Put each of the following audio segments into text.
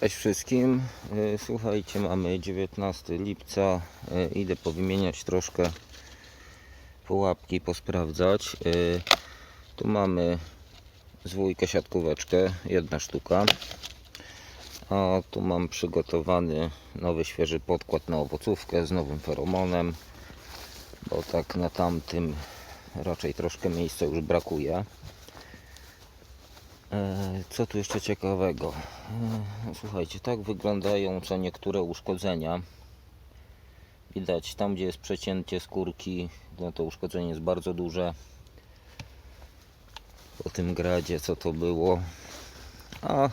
Cześć wszystkim. Y, Słuchajcie, mamy 19 lipca. Y, Idę powymieniać troszkę pułapki, posprawdzać. Y, Tu mamy zwójkę siatkóweczkę, jedna sztuka. A tu mam przygotowany nowy, świeży podkład na owocówkę z nowym feromonem. Bo tak na tamtym raczej troszkę miejsca już brakuje. E, Co tu jeszcze ciekawego? E, Słuchajcie, tak wyglądają co niektóre uszkodzenia. Widać tam, gdzie jest przecięcie skórki, no to uszkodzenie jest bardzo duże. Po tym gradzie, co to było. A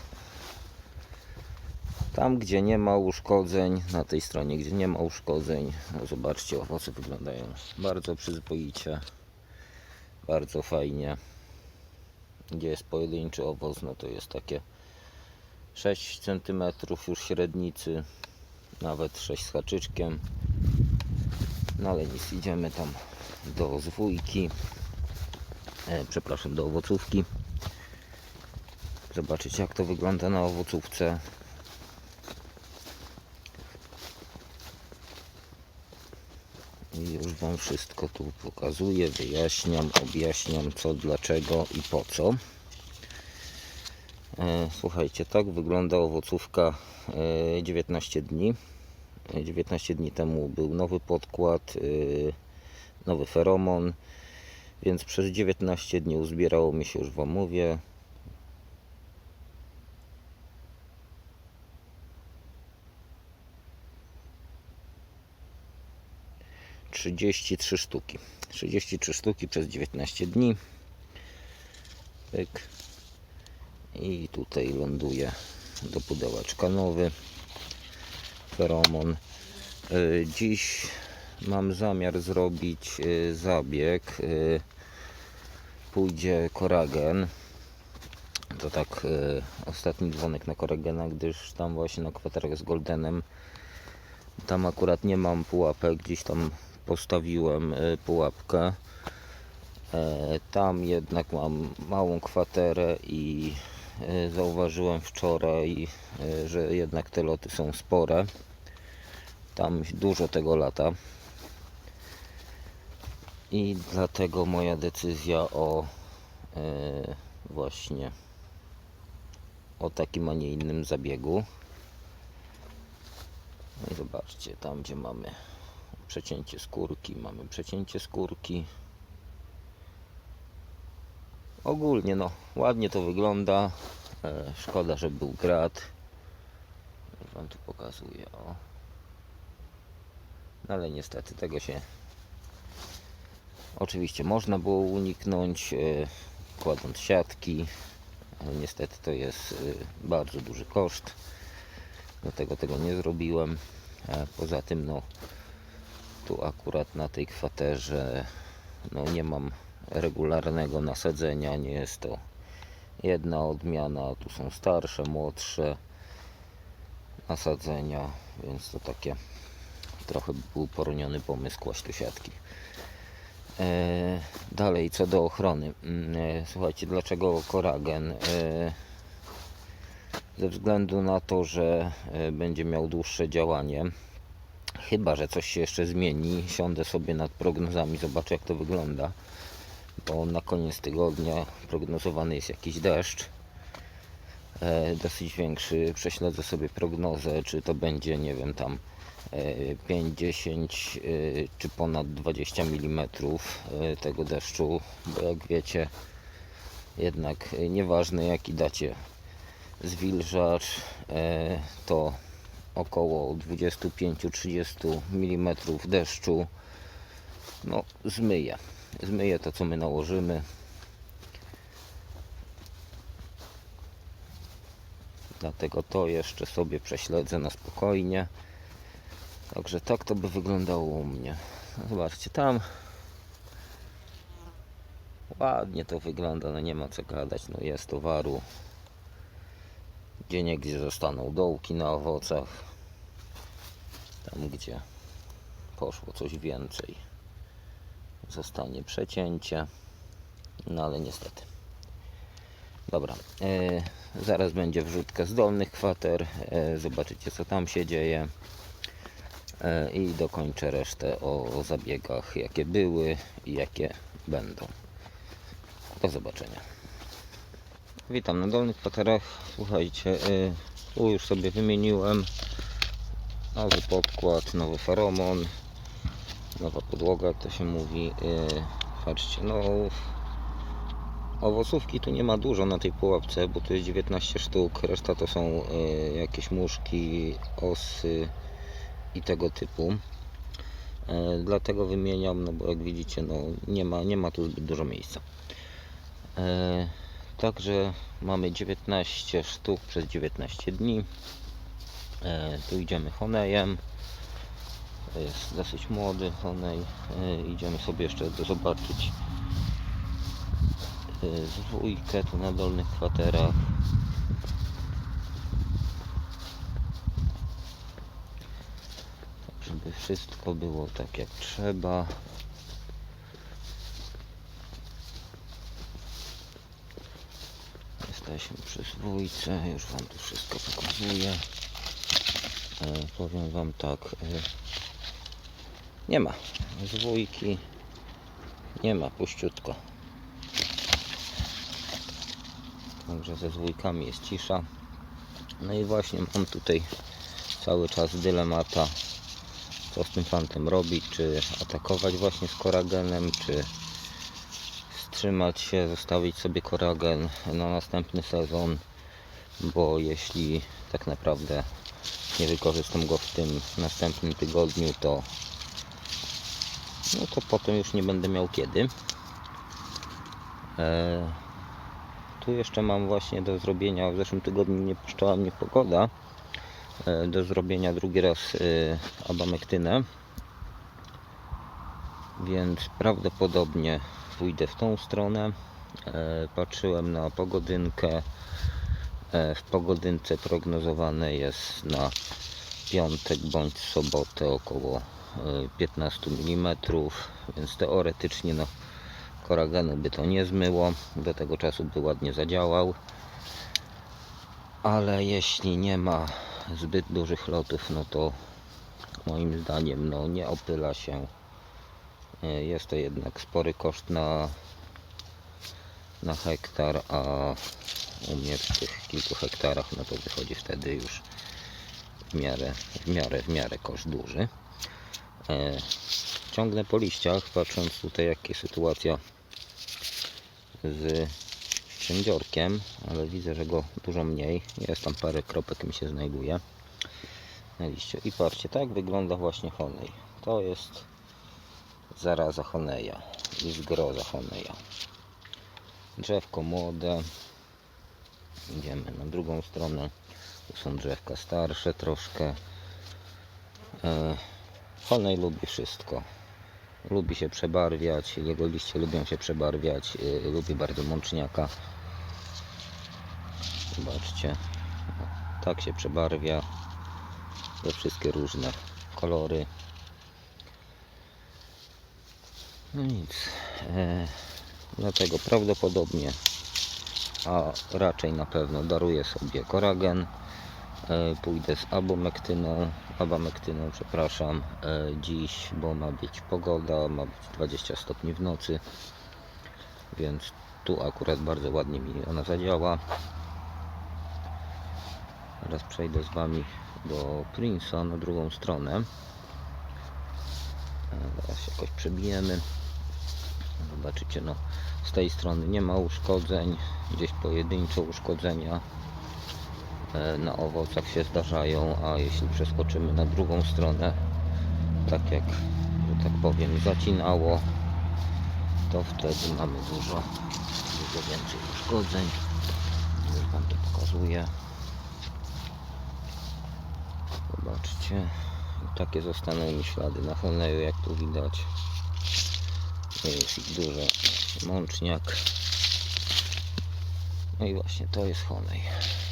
tam, gdzie nie ma uszkodzeń, na tej stronie, gdzie nie ma uszkodzeń, no zobaczcie, owoce wyglądają bardzo przyzwoicie, bardzo fajnie gdzie jest pojedynczy owoc, no to jest takie 6 cm już średnicy, nawet 6 z haczyczkiem. No ale nic, idziemy tam do zwójki, e, przepraszam, do owocówki. Zobaczyć jak to wygląda na owocówce. I już Wam wszystko tu pokazuję, wyjaśniam, objaśniam co, dlaczego i po co. E, Słuchajcie, tak wygląda owocówka e, 19 dni. E, 19 dni temu był nowy podkład, e, nowy feromon, więc przez 19 dni uzbierało mi się, już Wam mówię, trzydzieści trzy sztuki. 33 sztuki przez 19 dni. Pyk. I tutaj ląduje do pudełeczka nowy feromon. Y, Dziś mam zamiar zrobić y, zabieg. Y, Pójdzie koragen. To tak ostatni dzwonek na koragena, gdyż tam właśnie na kwaterach z Goldenem tam akurat nie mam pułapek, gdzieś tam postawiłem y, pułapkę. E, Tam jednak mam małą kwaterę i e, zauważyłem wczoraj, e, że jednak te loty są spore. Tam dużo tego lata. I dlatego moja decyzja o właśnie o takim, a nie innym zabiegu. No i zobaczcie, tam gdzie mamy przecięcie skórki, mamy przecięcie skórki. Ogólnie no, ładnie to wygląda. E, szkoda, że był. Już Wam tu pokazuję, o. No ale niestety tego się oczywiście można było uniknąć e, kładąc siatki, ale niestety to jest e, bardzo duży koszt. Dlatego tego nie zrobiłem. Poza tym no tu akurat na tej kwaterze no nie mam regularnego nasadzenia, nie jest to jedna odmiana, tu są starsze, młodsze nasadzenia, więc to takie trochę był poroniony pomysł kłaść tu siatki. E, dalej, co do ochrony. Mm, e, Słuchajcie, dlaczego koragen? E, ze względu na to, że e, będzie miał dłuższe działanie. Chyba, że coś się jeszcze zmieni, siądę sobie nad prognozami, zobaczę jak to wygląda. Bo na koniec tygodnia prognozowany jest jakiś deszcz. E, dosyć większy. Prześledzę sobie prognozę, czy to będzie, nie wiem, tam e, 5, 10 e, czy ponad 20 mm e, tego deszczu, bo jak wiecie, jednak e, nieważne jaki dacie zwilżacz, e, to około 25-30 mm deszczu no, zmyje. Zmyje to, co my nałożymy. Dlatego to jeszcze sobie prześledzę na spokojnie. Także tak to by wyglądało u mnie. No, Zobaczcie, tam ładnie to wygląda, no nie ma co gadać, no jest towaru. Gdzie niegdzie zostaną dołki na owocach. Tam gdzie poszło coś więcej zostanie przecięcie. No ale niestety. Dobra, e, zaraz będzie wrzutka z dolnych kwater. E, zobaczycie co tam się dzieje. E, I dokończę resztę o zabiegach, jakie były i jakie będą. Do zobaczenia. Witam na dolnych kwaterach. Słuchajcie, e, tu już sobie wymieniłem nowy podkład, nowy feromon, nowa podłoga, jak to się mówi. E, patrzcie, no Owocówki tu nie ma dużo na tej pułapce, bo tu jest 19 sztuk. Reszta to są e, jakieś muszki, osy i tego typu. Dlatego wymieniam, no bo jak widzicie, no nie ma, nie ma tu zbyt dużo miejsca. E, także mamy 19 sztuk przez 19 dni. E, tu idziemy honejem. To jest dosyć młody honej. E, idziemy sobie jeszcze zobaczyć zwójkę tu na dolnych kwaterach. Tak, żeby wszystko było tak jak trzeba. Jesteśmy przy zwójce, już Wam tu wszystko pokazuję. E, powiem Wam tak, e, nie ma zwójki, nie ma puściutko. Także ze zwójkami jest cisza. No i właśnie mam tutaj cały czas dylemata, co z tym fantem robić, czy atakować właśnie z koragenem, czy wstrzymać się, zostawić sobie koragen na następny sezon, bo jeśli tak naprawdę nie wykorzystam go w tym następnym tygodniu, to no to potem już nie będę miał kiedy. Eee, tu jeszcze mam właśnie do zrobienia, w zeszłym tygodniu nie puszczała mnie pogoda, e, do zrobienia drugi raz e, abamektynę. Więc prawdopodobnie pójdę w tą stronę. E, Patrzyłem na pogodynkę. E, W pogodynce prognozowane jest na piątek bądź sobotę około e, 15 mm, więc teoretycznie no, koragenu by to nie zmyło, do tego czasu by ładnie zadziałał. Ale jeśli nie ma zbyt dużych lotów, no to moim zdaniem no, nie opyla się. E, Jest to jednak spory koszt na, na hektar, a u mnie w tych kilku hektarach no to wychodzi wtedy już w miarę, w miarę, w miarę koszt duży. E, ciągnę po liściach, patrząc tutaj jaka sytuacja z krzędziorkiem, ale widzę, że go dużo mniej. Jest tam parę kropek mi się znajduje na liściu. I patrzcie, tak wygląda właśnie honej. To jest zaraza honeja i zgroza honeja. Drzewko młode. Idziemy na drugą stronę. Tu są drzewka starsze troszkę. E, Honej lubi wszystko. Lubi się przebarwiać, jego liście lubią się przebarwiać. e, Lubi bardzo mączniaka. Zobaczcie. Tak się przebarwia we wszystkie różne kolory. No nic. E, dlatego prawdopodobnie, a raczej na pewno daruję sobie koragen. E, pójdę z abomektyną, abamektyną, przepraszam, e, dziś, bo ma być pogoda, ma być 20 stopni w nocy, więc tu akurat bardzo ładnie mi ona zadziała. Teraz przejdę z Wami do Prince'a na drugą stronę. Teraz jakoś przebijemy. Zobaczycie, no z tej strony nie ma uszkodzeń, gdzieś pojedyncze uszkodzenia e, na owocach się zdarzają, a jeśli przeskoczymy na drugą stronę, tak jak, tak powiem, zacinało, to wtedy mamy dużo, dużo więcej uszkodzeń. Już Wam to pokazuję. Zobaczcie, takie zostaną mi ślady na honeju, jak tu widać. Nie jest ich dużo. Mączniak. No i właśnie to jest honej.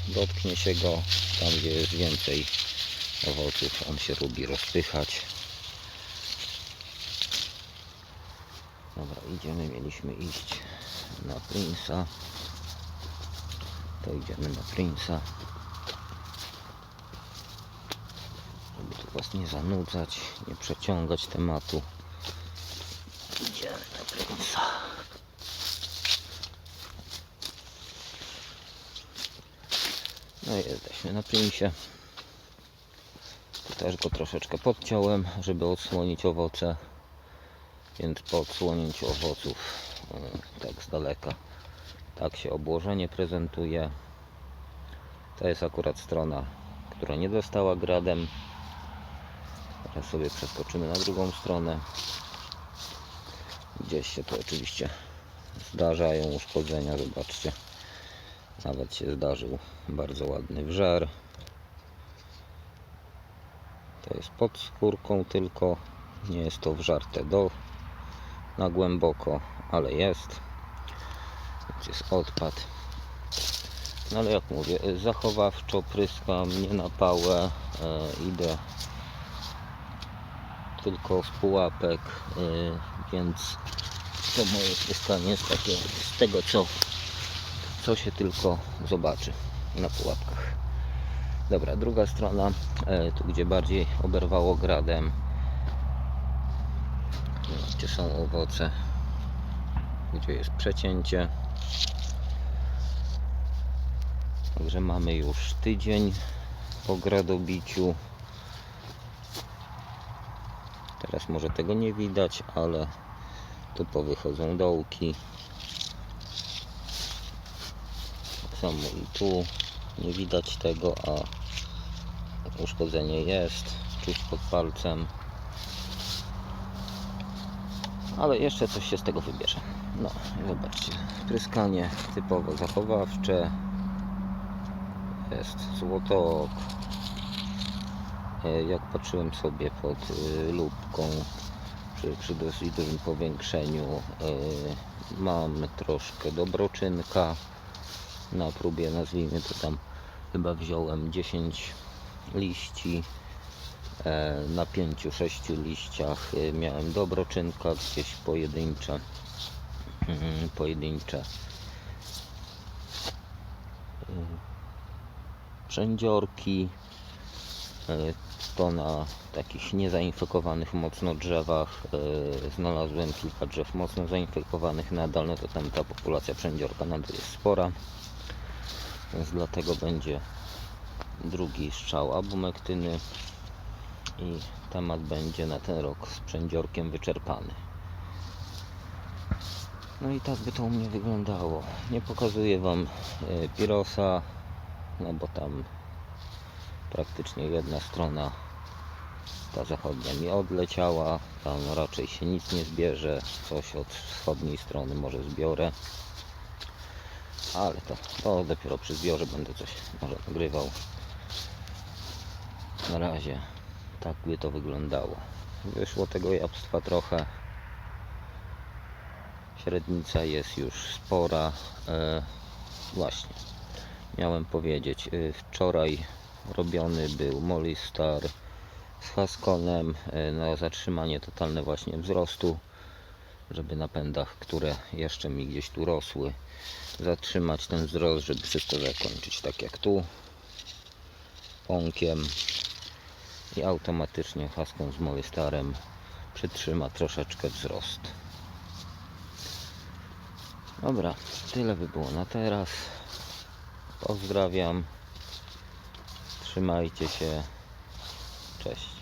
Dotknie się go tam, gdzie jest więcej owoców. On się lubi rozpychać. Dobra, idziemy. Mieliśmy iść na Prince'a. To idziemy na Prince'a. Żeby tu Was nie zanudzać, nie przeciągać tematu. Idziemy na Prince'a. No i jesteśmy na Prince'ie. Tu też go troszeczkę podciąłem, żeby odsłonić owoce. Więc po odsłonięciu owoców e, tak z daleka tak się obłożenie prezentuje. To jest akurat strona, która nie dostała gradem. Teraz sobie przeskoczymy na drugą stronę. Gdzieś się to oczywiście zdarzają uszkodzenia, zobaczcie. Nawet się zdarzył bardzo ładny wżar. To jest pod skórką tylko. Nie jest to wżarte do na głęboko, ale jest. Więc jest odpad. No ale jak mówię, zachowawczo pryskam, nie na pałę, e, idę tylko z pułapek, y, więc to moje pryskanie jest takie z tego co, co się tylko zobaczy na pułapkach. Dobra, druga strona, e, tu gdzie bardziej oberwało gradem, gdzie są owoce, gdzie jest przecięcie. Także mamy już tydzień po gradobiciu. Teraz może tego nie widać, ale tu powychodzą dołki. I tu nie widać tego, a uszkodzenie jest. Czuć pod palcem. Ale jeszcze coś się z tego wybierze. No, zobaczcie. Pryskanie typowo zachowawcze. Jest złotok. E, Jak patrzyłem sobie pod y, lubką przy, przy dosyć dużym powiększeniu y, mam troszkę dobroczynka na próbie nazwijmy to tam chyba wziąłem 10 liści. E, na pięciu, sześciu liściach e, miałem dobroczynka, gdzieś pojedyncze mm, pojedyncze. E, przędziorki E, to na takich niezainfekowanych mocno drzewach znalazłem kilka drzew mocno zainfekowanych nadal, no to tam ta populacja przędziorka nadal jest spora więc dlatego będzie drugi strzał abumektyny i temat będzie na ten rok z przędziorkiem wyczerpany. No i tak by to u mnie wyglądało. Nie pokazuję Wam e, Pirosa, no bo tam praktycznie jedna strona, ta zachodnia mi odleciała, tam raczej się nic nie zbierze, coś od wschodniej strony może zbiorę. Ale to, to dopiero przy zbiorze będę coś może nagrywał. Na razie tak by to wyglądało. Wyszło tego jabłstwa trochę. Średnica jest już spora. E, właśnie, miałem powiedzieć, e, wczoraj robiony był Molistar z Haskonem e, na zatrzymanie totalne właśnie wzrostu, żeby na pędach, które jeszcze mi gdzieś tu rosły, zatrzymać ten wzrost, żeby wszystko zakończyć tak jak tu, pąkiem i automatycznie haską z Molistarem przytrzyma troszeczkę wzrost. Dobra, tyle by było na teraz. Pozdrawiam. Trzymajcie się. Cześć.